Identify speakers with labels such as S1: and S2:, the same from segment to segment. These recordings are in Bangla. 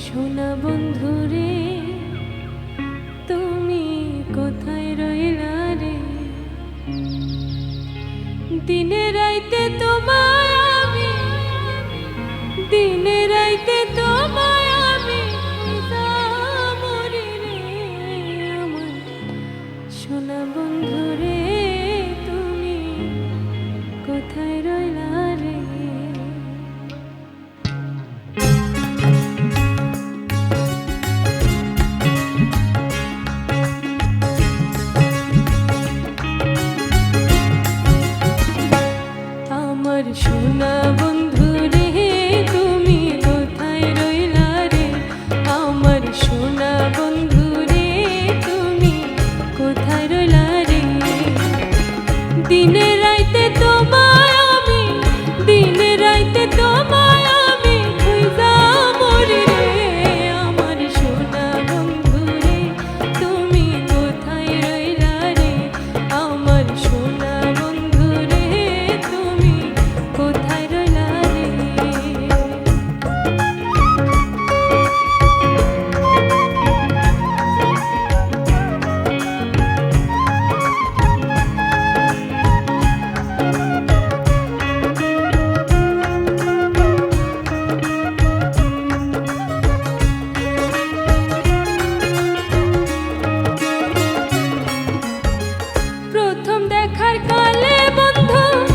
S1: সোনা বন্ধু রে তুমি কোথায় রইলা রে? দিনে রাইতে তোমায় আমি দিনে দেখার কালে বন্ধু।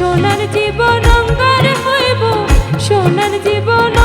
S1: সোনার জীবন অঙ্গার হইব সোনার জীবন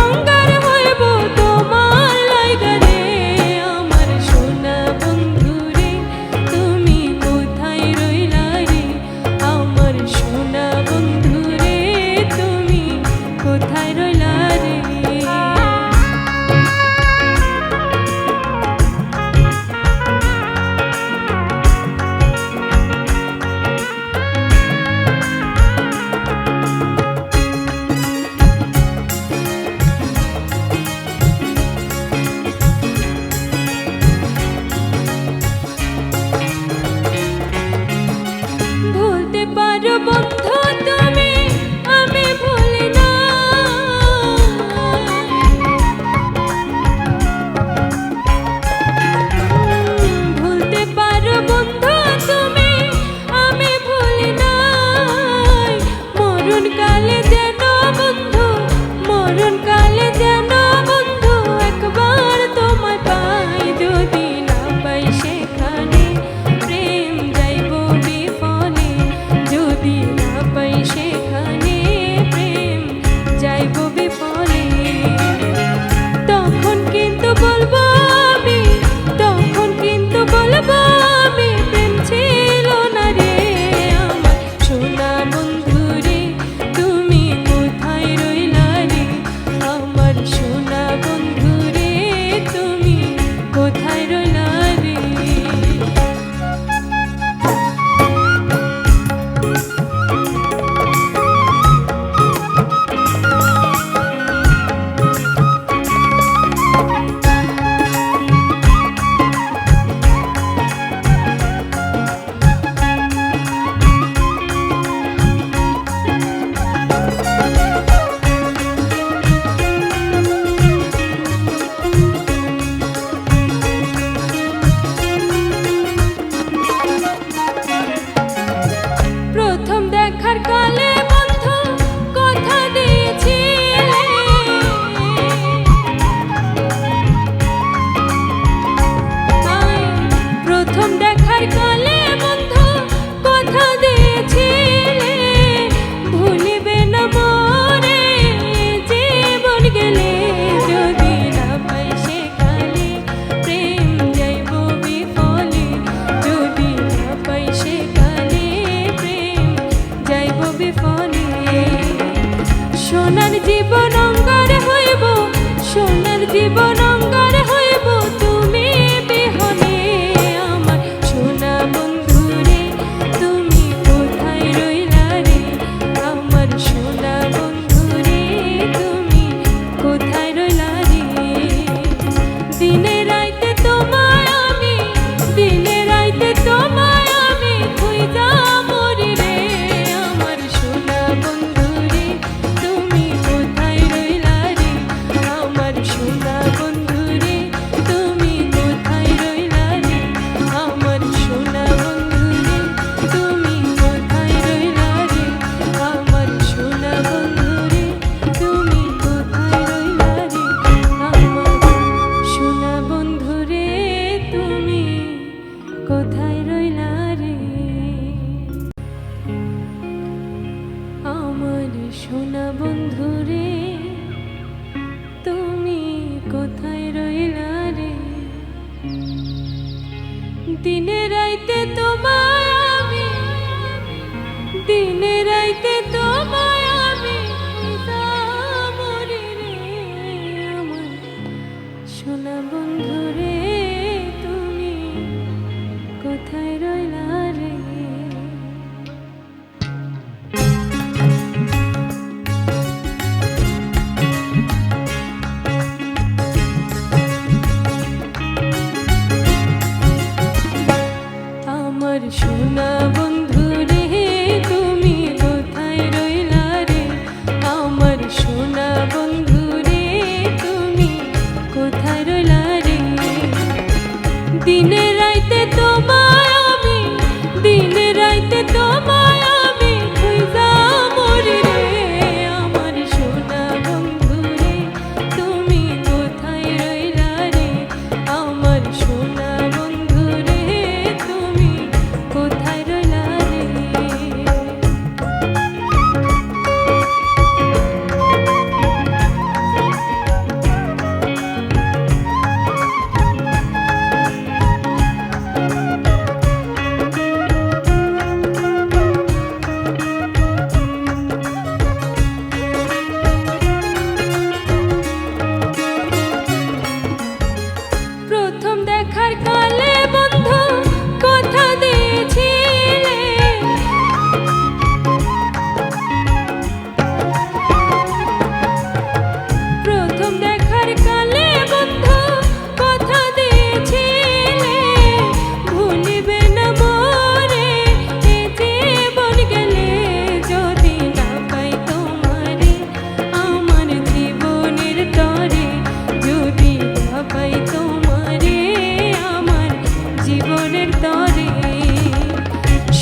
S1: dit. দিনে রাইতে তোমায় আমি, দিনে রাইতে তোমায় আমি মরি রে আমার সোনা বন্ধু রে তুমি, কোথায় বন্ধুর।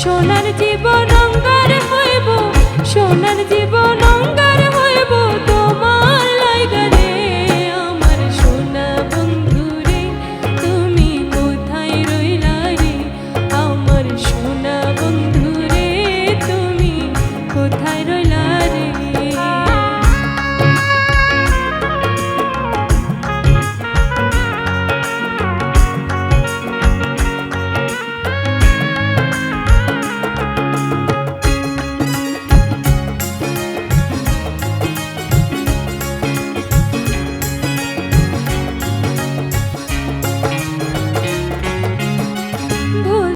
S1: সোনার জীবন